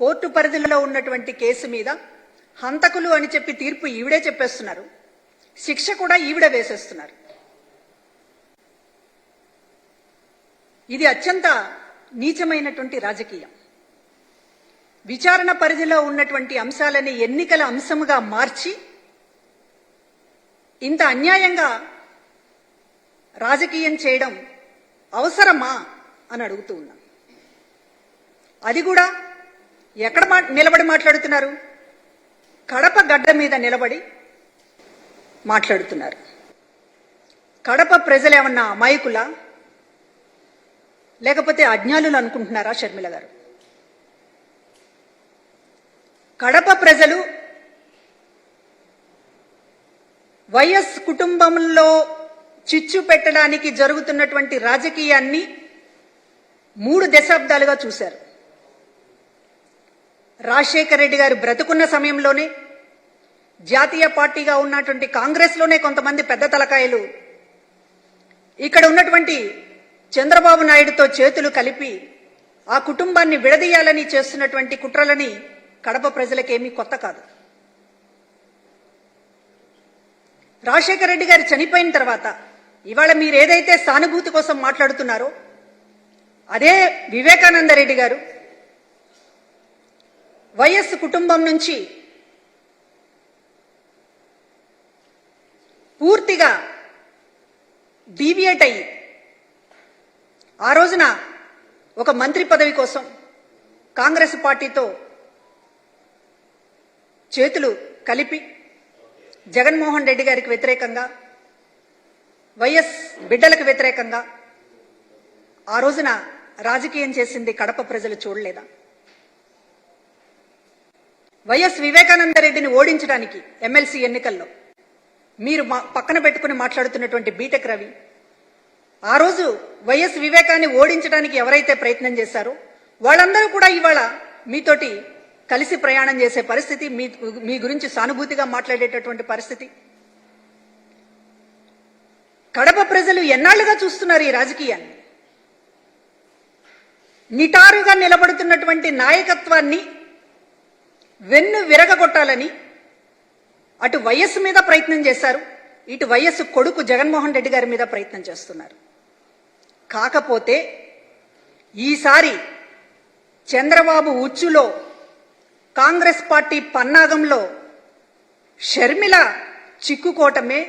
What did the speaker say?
Court పరిధిలో ఉన్నటువంటి case మీద హంతకులు అని చెప్పి తీర్పు ఈవిడే చెప్పేస్తున్నారు. శిక్ష కూడా ఈవిడ వేసేస్తున్నారు. ఇది అత్యంత నీచమైనటువంటి రాజకీయం. విచారణ పరిధిలో ఉన్నటువంటి అంశాలని ఎన్నికల అంశముగా మార్చి ఇంత అన్యాయంగా రాజకీయం చేయడం అవసరమా అని అడుగుతూ ఉన్నాం. అది కూడా ఎక్కడ మా నిలబడి మాట్లాడుతున్నారు? కడప గడ్డ మీద నిలబడి మాట్లాడుతున్నారు. కడప ప్రజలు ఏమన్నా అమాయకులా? లేకపోతే అజ్ఞానులు అనుకుంటున్నారా షర్మిల గారు? కడప ప్రజలు వైఎస్ కుటుంబంలో చిచ్చు పెట్టడానికి జరుగుతున్నటువంటి రాజకీయాన్ని మూడు దశాబ్దాలుగా చూశారు. రాజశేఖర రెడ్డి గారు బ్రతుకున్న సమయంలోనే జాతీయ పార్టీగా ఉన్నటువంటి కాంగ్రెస్లోనే కొంతమంది పెద్ద తలకాయలు ఇక్కడ ఉన్నటువంటి చంద్రబాబు నాయుడుతో చేతులు కలిపి ఆ కుటుంబాన్ని విడదీయాలని చేస్తున్నటువంటి కుట్రలని కడప ప్రజలకేమీ కొత్త కాదు. రాజశేఖర రెడ్డి గారు చనిపోయిన తర్వాత ఇవాళ మీరు ఏదైతే సానుభూతి కోసం మాట్లాడుతున్నారో అదే వివేకానంద రెడ్డి గారు వైఎస్ కుటుంబం నుంచి పూర్తిగా డీవియేట్ అయ్యి ఆ రోజున ఒక మంత్రి పదవి కోసం కాంగ్రెస్ పార్టీతో చేతులు కలిపి జగన్మోహన్ రెడ్డి గారికి వ్యతిరేకంగా వైఎస్ బిడ్డలకు వ్యతిరేకంగా ఆ రోజున రాజకీయం చేసింది కడప ప్రజలు చూడలేదా? వైఎస్ వివేకానంద రెడ్డిని ఓడించడానికి ఎమ్మెల్సీ ఎన్నికల్లో మీరు మా పక్కన పెట్టుకుని మాట్లాడుతున్నటువంటి బీటెక్ రవి ఆ రోజు వైఎస్ వివేకాన్ని ఓడించడానికి ఎవరైతే ప్రయత్నం చేశారో వాళ్ళందరూ కూడా ఇవాళ మీతోటి కలిసి ప్రయాణం చేసే పరిస్థితి మీ మీ గురించి సానుభూతిగా మాట్లాడేటటువంటి పరిస్థితి. కడప ప్రజలు ఎన్నాళ్ళుగా చూస్తున్నారు ఈ రాజకీయాన్ని? నిటారుగా నిలబడుతున్నటువంటి నాయకత్వాన్ని వెన్ను విరగగొట్టాలని అటు వయస్సు మీద ప్రయత్నం చేశారు ఇటు వయస్సు కొడుకు జగన్మోహన్ రెడ్డి గారి మీద ప్రయత్నం చేస్తున్నారు. కాకపోతే ఈసారి చంద్రబాబు ఉచ్చులో కాంగ్రెస్ పార్టీ పన్నాగంలో షర్మిల చిక్కుకోవటమే